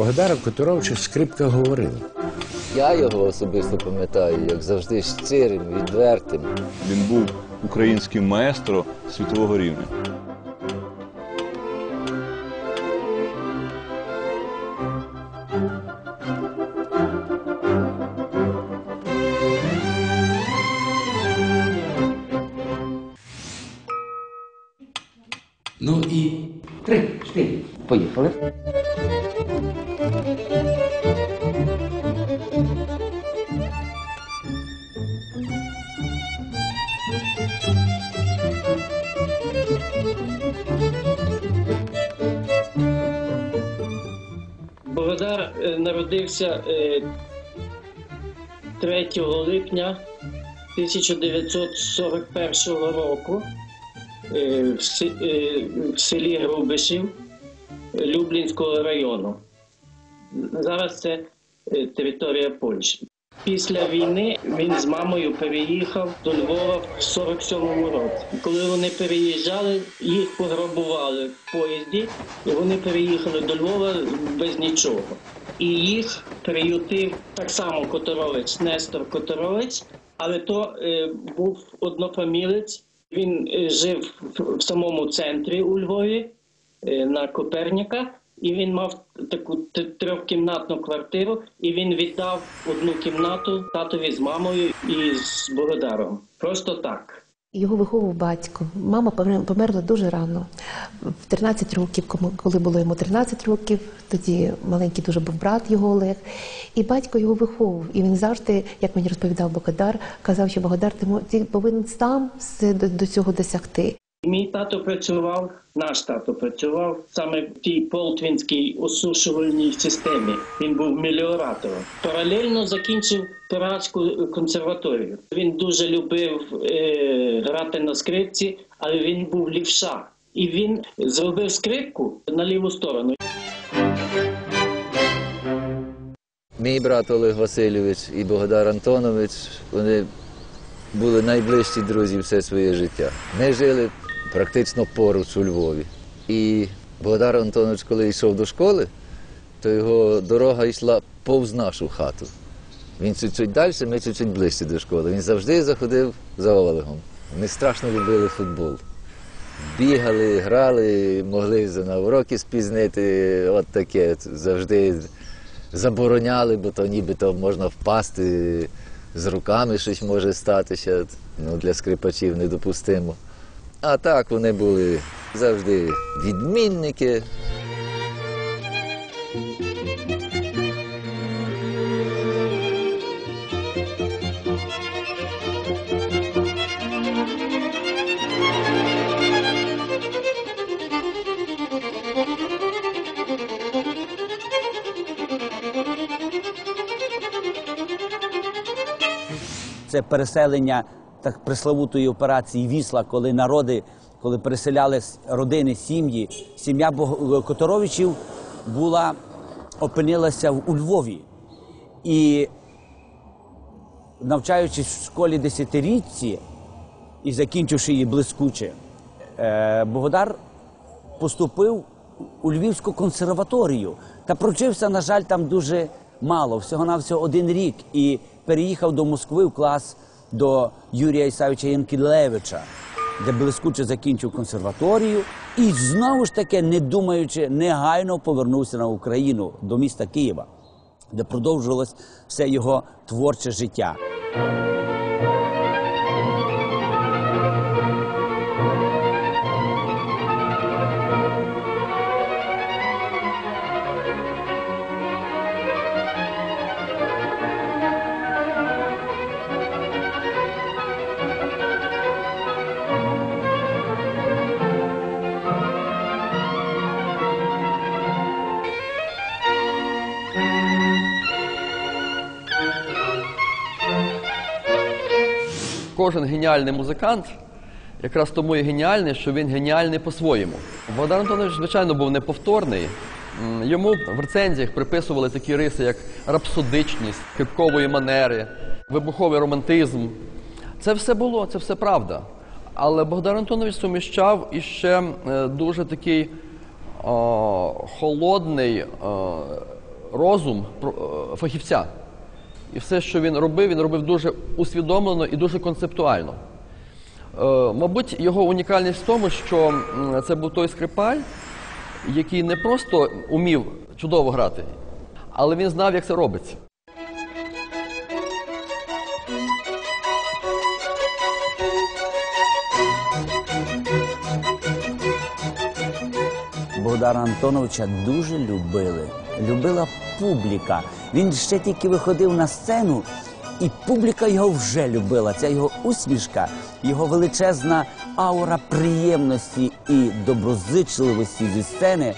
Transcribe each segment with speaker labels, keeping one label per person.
Speaker 1: Богдара Которовича скрипка говорила.
Speaker 2: Я його особисто пам'ятаю, як завжди, щирим, відвертим.
Speaker 3: Він був українським маестро світового рівня.
Speaker 4: Народився е, 3 липня 1941 року е, в е, в селі Грубишів Люблінського району. Зараз це е, територія Польщі. Після війни він з мамою переїхав до Львова в 47-му році. Коли вони переїжджали, їх пограбували в поїзді, і вони переїхали до Львова без нічого. І їх приютив так само Которовець, Нестор Которовець, але то е, був однофамілець. Він е, жив в, самому центрі у Львові е, на Коперніка, і він мав таку трьохкімнатну квартиру, і він віддав одну кімнату татові з мамою і з Богодаром. Просто так.
Speaker 5: Його виховував батько. Мама помер- померла дуже рано, в 13 років, коли було йому 13 років, тоді маленький дуже був брат його Олег. І батько його виховував. І він завжди, як мені розповідав Богодар, казав, що Богодар, ти, повинен сам до цього досягти.
Speaker 4: Мій тато працював, наш тато працював саме в тій полтвінській осушувальній системі. Він був меліоратором. Паралельно закінчив Пиратську консерваторію. Він дуже любив е, грати на скрипці, але він був лівша. І він зробив скрипку на ліву сторону.
Speaker 2: Мій брат Олег Васильович і Богдар Антонович, вони були найближчі друзі все своє життя. Ми жили практично поруч у Львові. І Богдар Антонович, коли йшов до школи, то його дорога йшла повз нашу хату. Він чуть-чуть далі, ми чуть-чуть ближче до школи. Він завжди заходив за Олегом. Ми страшно любили футбол. Бігали, грали, могли на уроки спізнити. От таке. Завжди забороняли, бо то нібито можна впасти, з руками щось може статися. Ну, для скрипачів недопустимо. А так вони були завжди відмінники.
Speaker 6: Це переселення так пресловутої операції Вісла, коли народи, коли переселялись родини, сім'ї. Сім'я Которовичів була опинилася у Львові. І навчаючись в школі десятирічці і закінчивши її блискуче, е, Богодар поступив у Львівську консерваторію та провчився, на жаль, там дуже мало, всього-навсього один рік, і переїхав до Москви в клас до Юрія Ісавича Янкілевича, де блискуче закінчив консерваторію, і знову ж таки, не думаючи, негайно повернувся на Україну до міста Києва, де продовжувалось все його творче життя.
Speaker 7: Кожен геніальний музикант якраз тому і геніальний, що він геніальний по-своєму. Богдан Антонович, звичайно, був неповторний. Йому в рецензіях приписували такі риси, як рапсодичність, кипкової манери, вибуховий романтизм. Це все було, це все правда. Але Богдан Антонович суміщав іще е, дуже такий о, холодний, о, розум е, фахівця. І все, що він робив, він робив дуже усвідомлено і дуже концептуально. Е, Мабуть, його унікальність в тому, що це був той скрипаль, який не просто умів чудово грати, але він знав, як це робиться.
Speaker 6: Богдана Антоновича дуже любили. Любила публіка. Він ще тільки виходив на сцену, і публіка його вже любила. Ця його усмішка, його величезна аура приємності і доброзичливості зі сцени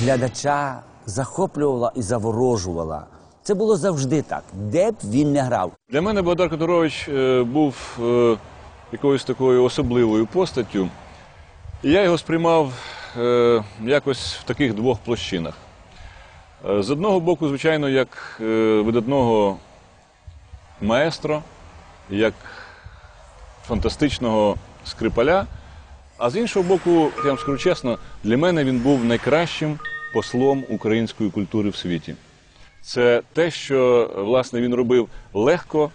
Speaker 6: глядача захоплювала і заворожувала. Це було завжди так, де б він не грав.
Speaker 3: Для мене Богдар Которович е, був е, якоюсь такою особливою постаттю. Я його сприймав е, якось в таких двох площинах. Е, З одного боку, звичайно, як е, видатного маестро, як фантастичного скрипаля. А з іншого боку, я вам скажу чесно, для мене він був найкращим послом української культури в світі. Це те, що власне він робив легко,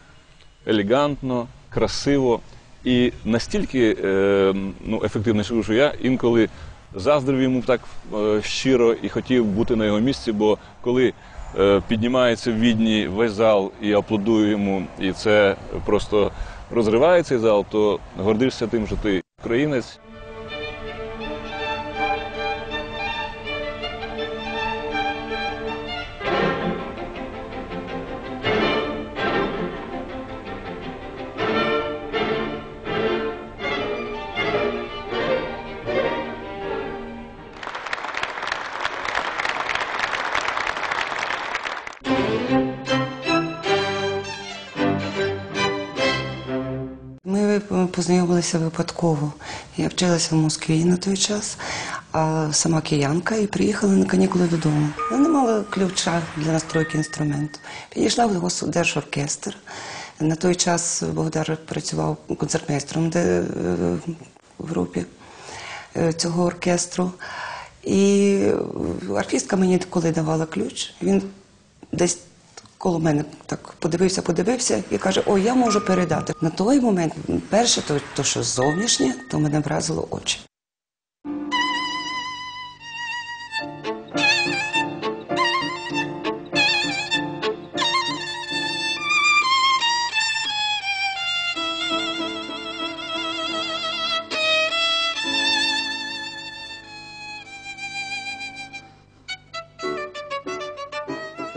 Speaker 3: елегантно, красиво і настільки е, ну, ефективно, що я інколи заздрив йому так е, щиро і хотів бути на його місці, бо коли е, піднімається в відні весь зал і аплодує йому, і це просто розриває цей зал, то гордишся тим, що ти українець.
Speaker 8: Познайомилися випадково. Я вчилася в Москві на той час, а сама киянка, і приїхали на канікули додому. Я не мала ключа для настройки інструменту. Підійшла в Госдержоркестр. На той час Богдар працював концертмейстром е, в групі е, цього оркестру. І артистка мені коли давала ключ, він десь коло мене так подивився, подивився і каже: О, я можу передати. На той момент, перше, то, то що зовнішнє, то мене вразило очі.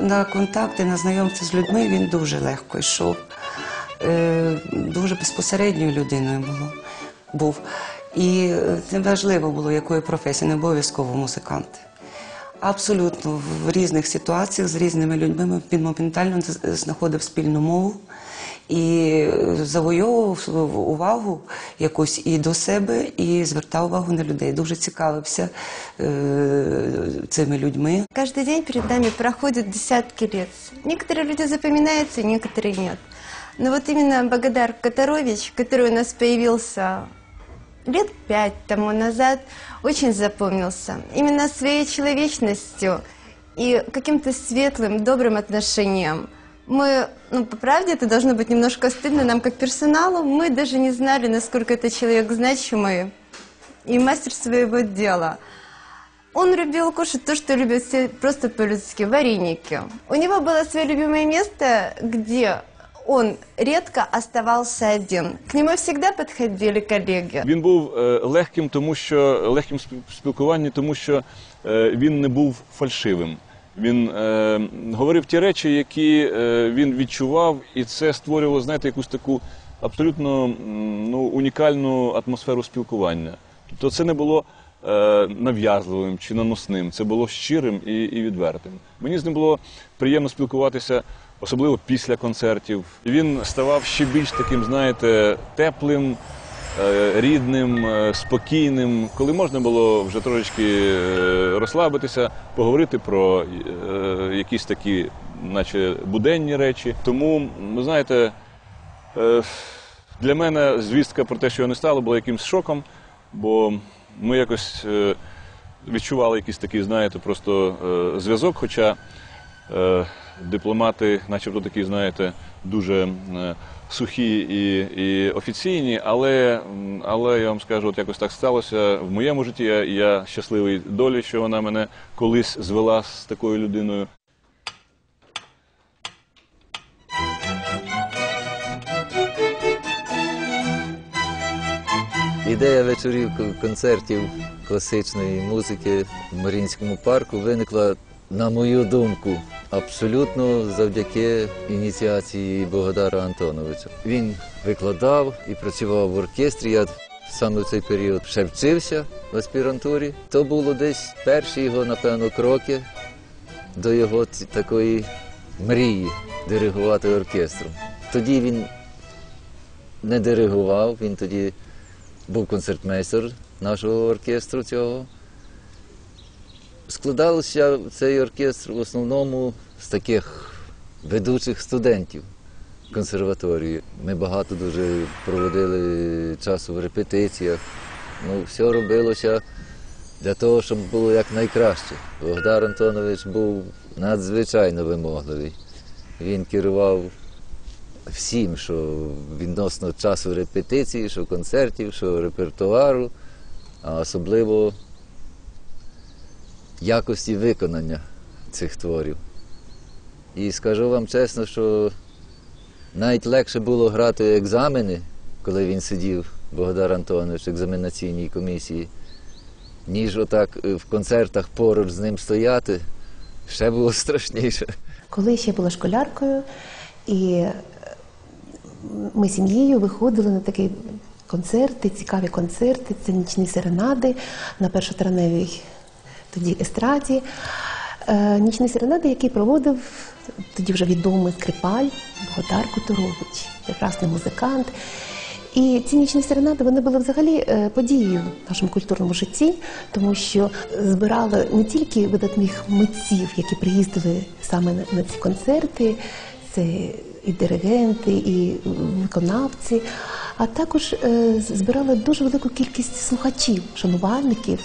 Speaker 8: На контакти, на знайомство з людьми він дуже легко йшов. Е, дуже безпосередньою людиною було, був. І е, неважливо було, якої професії, не обов'язково музиканти. Абсолютно в різних ситуаціях з різними людьми він моментально знаходив спільну мову і е, завойовував увагу якусь і до себе, і звертав увагу на людей. Дуже цікавився е, цими людьми.
Speaker 9: Каждый день перед нами проходят десятки лет. Некоторые люди запоминаются, некоторые нет. Но вот именно Богодар Которович, который у нас появился лет пять тому назад, очень запомнился. Именно своей человечностью и каким-то светлым, добрым отношением. Мы, ну, по правде, это должно быть немножко стыдно нам, как персоналу. Мы даже не знали, насколько это человек значимый и мастер своего дела. Он любил кушать то, что любят все просто по-людски, вареники. У него было свое любимое место, где он редко оставался один. К нему всегда подходили коллеги.
Speaker 3: Він був е, легким, тому що легким в спіл- в спілкуванні, тому що е, він не був фальшивим. Він е, говорив ті речі, які е, він відчував, і це створювало, знаєте, якусь таку абсолютно ну, унікальну атмосферу спілкування. Тобто це не було е, нав'язливим чи наносним, це було щирим і, і відвертим. Мені з ним було приємно спілкуватися, особливо після концертів. Він ставав ще більш таким, знаєте, теплим, рідним, е, спокійним, коли можна було вже трошечки е, розслабитися, поговорити про е, якісь такі, наче буденні речі. Тому, ви знаєте, е, для мене звістка про те, що його не стало, була якимсь шоком, бо ми якось е, відчували якийсь такий, знаєте, просто е, зв'язок. Хоча е, дипломати, начебто такі, знаєте, дуже е, сухі і, і офіційні, але, але я вам скажу, от якось так сталося в моєму житті. Я, я щасливий долі, що вона мене колись звела з такою людиною.
Speaker 2: Ідея вечорів концертів класичної музики в Маріїнському парку виникла, на мою думку, абсолютно завдяки ініціації Богдара Антоновича. Він викладав і працював в оркестрі. Я саме в цей період ще вчився в аспірантурі. То було десь перші його, напевно, кроки до його такої мрії диригувати оркестром. Тоді він не диригував, він тоді був концертмейстер нашого оркестру цього. Складався цей оркестр в основному з таких ведучих студентів консерваторії. Ми багато дуже проводили часу в репетиціях. Ну, все робилося для того, щоб було якнайкраще. Богдар Антонович був надзвичайно вимогливий. Він керував всім, що відносно часу репетиції, що концертів, що репертуару, а особливо якості виконання цих творів. І скажу вам чесно, що навіть легше було грати екзамени, коли він сидів, Богдар Антонович, в екзаменаційній комісії, ніж отак е, в концертах поруч з ним стояти, ще було страшніше.
Speaker 5: Коли ще була школяркою, і е, ми сім'єю виходили на такі концерти, цікаві концерти, це нічні серенади на першотравневій тоді естраді. Е, Нічні серенади, який проводив тоді вже відомий скрипаль Богдар Куторович, прекрасний музикант. І ці нічні серенади вони були взагалі е, подією в нашому культурному житті, тому що збирали не тільки видатних митців, які приїздили саме на, ці концерти, це і диригенти, і виконавці, а також е, збирали дуже велику кількість слухачів, шанувальників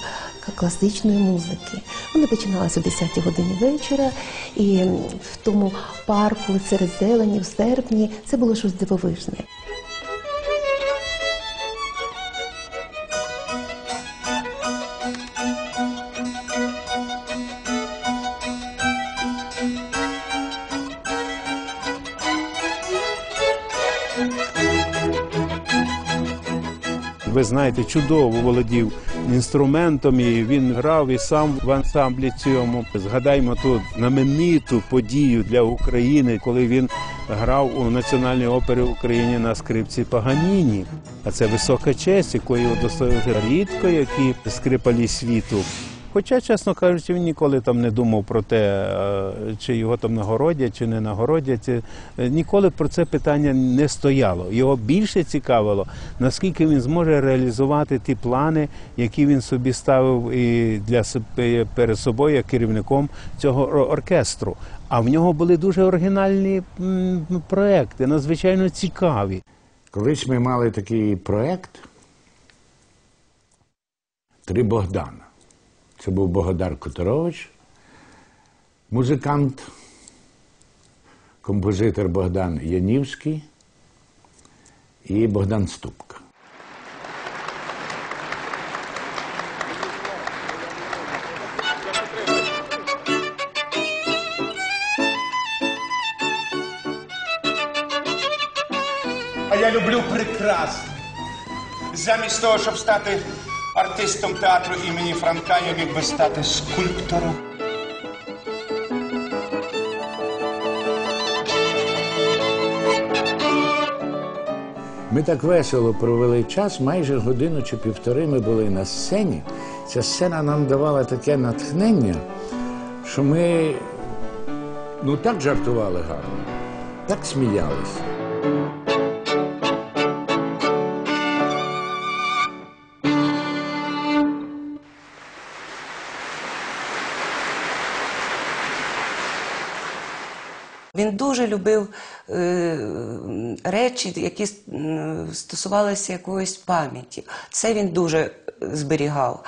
Speaker 5: класичної музики. Вони починалися о 10 годині вечора, і в тому парку серед зелені, в серпні, це було щось дивовижне.
Speaker 10: Знаєте, чудово володів інструментом, і він грав і сам в ансамблі цьому. Згадаймо ту знамениту подію для України, коли він грав у Національній опері України на скрипці Паганіні. А це висока честь, якої удостоїли рідко, які скрипалі світу. Хоча, чесно кажучи, він ніколи там не думав про те, е, чи його там нагородять, чи не нагородять. Е, Ніколи про це питання не стояло. Його більше цікавило, наскільки він зможе реалізувати ті плани, які він собі ставив і для перед собою як керівником цього оркестру. А в нього були дуже оригінальні проекти, надзвичайно цікаві.
Speaker 1: Колись ми мали такий проект Три Богдана. Це був Богдар Которович, музикант, композитор Богдан Янівський і Богдан Ступка.
Speaker 11: А я люблю прекрасне. Замість того, щоб стати артистом театру імені Франка, я міг би стати скульптором.
Speaker 1: Ми так весело провели час, майже годину чи півтори ми були на сцені. Ця сцена нам давала таке натхнення, що ми ну так жартували гарно, так сміялися.
Speaker 8: Він дуже любив е, речі, які стосувалися якоїсь пам'яті. Це він дуже зберігав.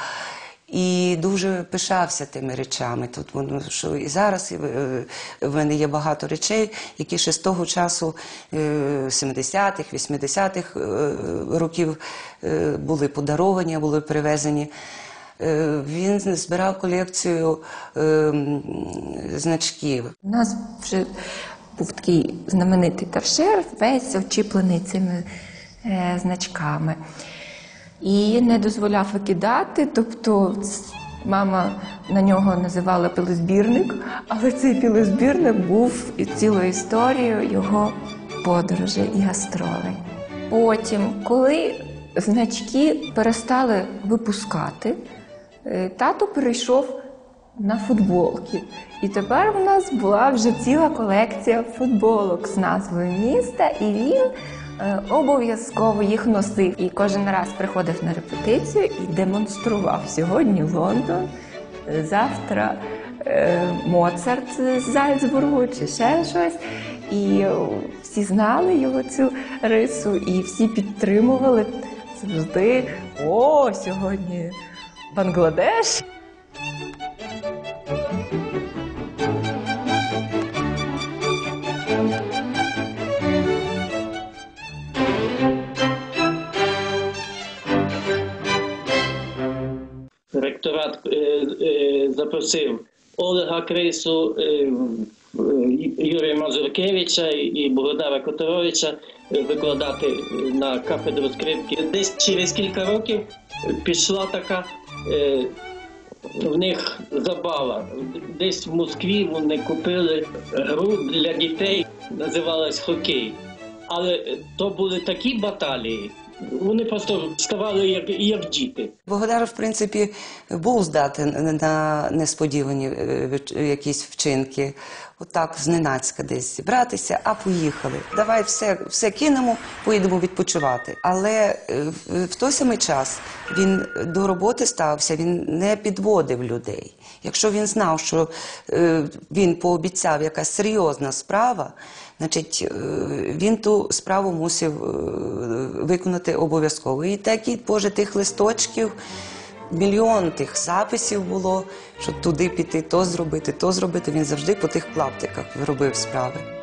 Speaker 8: І дуже пишався тими речами. Тут воно що і зараз е, в мене є багато речей, які ще з того часу е, 70-х, 80-х е, років е, були подаровані, були привезені. Е, Він збирав колекцію е, значків.
Speaker 12: У нас вже був такий знаменитий торшер, весь очіплений цими е, значками. І не дозволяв викидати, тобто мама на нього називала пилозбірник, але цей пилозбірник був і цілою історією його подорожей і гастролей. Потім, коли значки перестали випускати, тато перейшов на футболки. І тепер в нас була вже ціла колекція футболок з назвою міста, і він е, обов'язково їх носив. І кожен раз приходив на репетицію і демонстрував сьогодні Лондон, е, завтра е, Моцарт з Зальцбургу чи ще щось. І е, всі знали його цю рису, і всі підтримували завжди. О, сьогодні Бангладеш.
Speaker 4: ректорат е, е, запросив Олега Крису, е, е, Юрія Мазуркевича і Богдара Которовича викладати на кафедру скрипки. Десь через кілька років пішла така. Е, В них забава. Десь в Москві вони купили гру для дітей, називалась хокей. Але то були такі баталії, вони просто ставали як, як діти.
Speaker 8: Богдар, в принципі, був здатен на несподівані е, якісь вчинки. Отак, зненацька десь зібратися, а поїхали. Давай все, все кинемо, поїдемо відпочивати. Але е, в, той самий час він до роботи стався, він не підводив людей. Якщо він знав, що е, він пообіцяв якась серйозна справа, значить е, він ту справу мусив е, виконати обов'язково. І такі, боже, тих листочків. Мільйон тих записів було, щоб туди піти, то зробити, то зробити. Він завжди по тих клаптиках робив справи.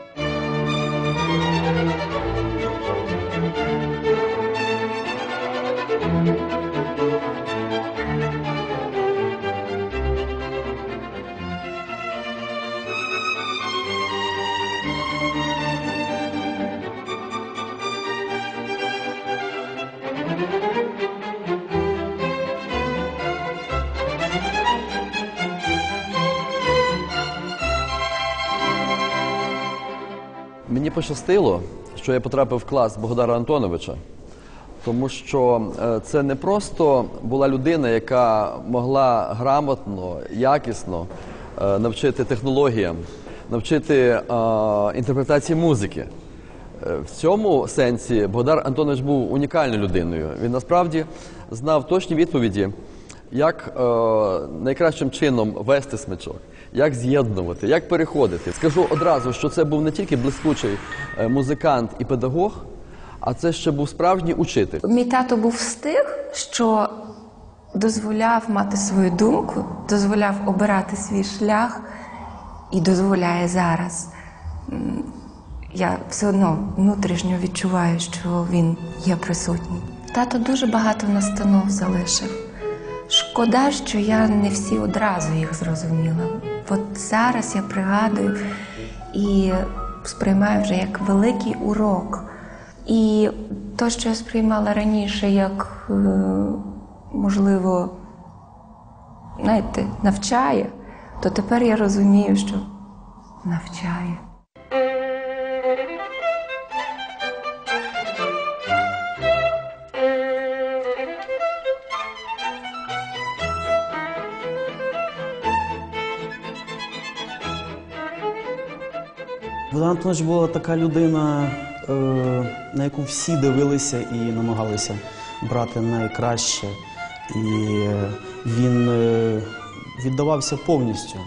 Speaker 7: Пощастило, що я потрапив в клас Богдара Антоновича, тому що е, це не просто була людина, яка могла грамотно, якісно е, навчити технологіям, навчити е, інтерпретації музики. В цьому сенсі Богдар Антонович був унікальною людиною. Він насправді знав точні відповіді, як е, найкращим чином вести смичок, як з'єднувати, як переходити. Скажу одразу, що це був не тільки блискучий е, музикант і педагог, а це ще був справжній учитель.
Speaker 12: Мій тато був з тих, що дозволяв мати свою думку, дозволяв обирати свій шлях і дозволяє зараз. Я все одно внутрішньо відчуваю, що він є присутній. Тато дуже багато настанов залишив. Шкода, що я не всі одразу їх зрозуміла. От зараз я пригадую і сприймаю вже як великий урок. І то, що я сприймала раніше, як, е, можливо, знаєте, навчає, то тепер я розумію, що навчає.
Speaker 13: Богдан Антонович була така людина, е, на яку всі дивилися і намагалися брати найкраще. І е, він е, віддавався повністю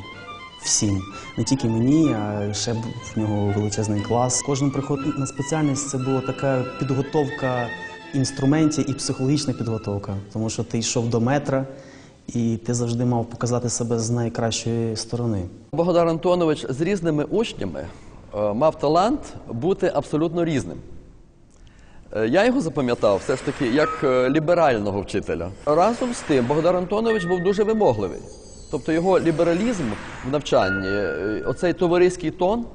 Speaker 13: всім, не тільки мені, а ще в нього величезний клас. Кожен приход на спеціальність це була така підготовка інструментів і психологічна підготовка, тому що ти йшов до метра. і ти завжди мав показати себе з найкращої сторони.
Speaker 7: Богдан Антонович з різними учнями мав талант бути абсолютно різним. Е, Я його запам'ятав все ж таки як е, ліберального вчителя. Разом з тим, Богдан Антонович був дуже вимогливий. Тобто його лібералізм в навчанні, е, оцей товариський тон,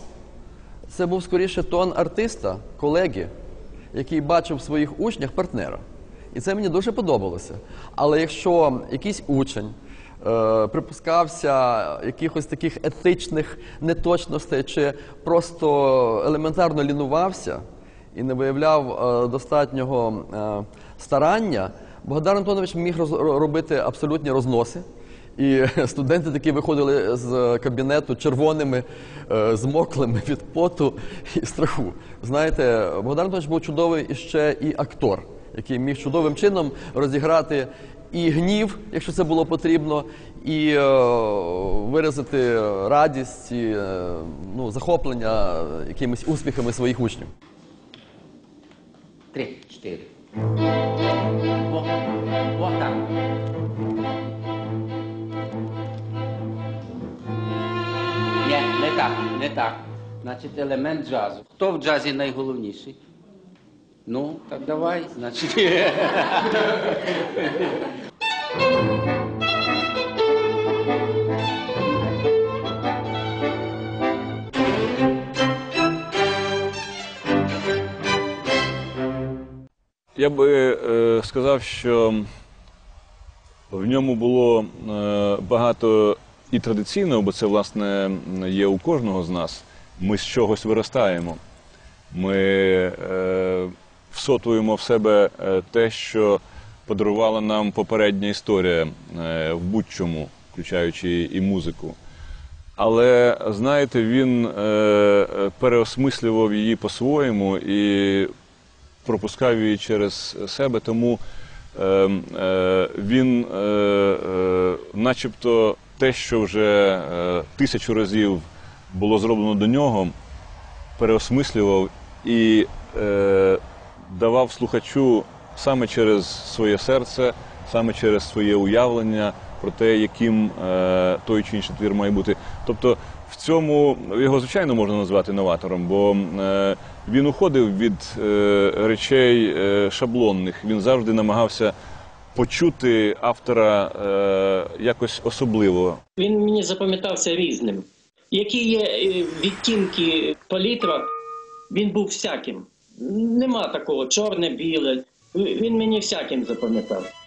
Speaker 7: це був скоріше тон артиста, колеги, який бачив в своїх учнях партнера. І це мені дуже подобалося. Але якщо якийсь учень е, припускався якихось таких етичних неточностей чи просто елементарно лінувався і не виявляв е, достатнього е, старання, Богдан Антонович міг робити абсолютні розноси. І студенти такі виходили з кабінету червоними, е, змоклими від поту і страху. Знаєте, Богдан Антонович був чудовий і ще і актор, який міг чудовим чином розіграти і гнів, якщо це було потрібно, і е, виразити радість, і, е, ну, захоплення якимись успіхами своїх учнів.
Speaker 14: Три, чотири. Ні, не так, не так. Значить, елемент джазу. Хто в джазі найголовніший? Ну, так давай, значить.
Speaker 3: Я би е, сказав, що в ньому було е, багато і традиційного, бо це, власне, є у кожного з нас. Ми з чогось виростаємо. Ми е, всотуємо в себе е, те, що подарувала нам попередня історія е, в будь-чому, включаючи і музику. Але знаєте, він е, переосмислював її по-своєму і пропускав її через себе, тому він, начебто, те, що вже тисячу разів було зроблено до нього, переосмислював і давав слухачу саме через своє серце, саме через своє уявлення про те, яким е, той чи інший твір має бути. Тобто в цьому його звичайно можна назвати новатором, бо е, він уходив від е, речей шаблонних. Він завжди намагався почути автора е, якось особливо.
Speaker 4: Він мені запам'ятався різним. Які є відтінки в палітрах, він був всяким. Нема такого чорне-біле. Він мені всяким запам'ятав.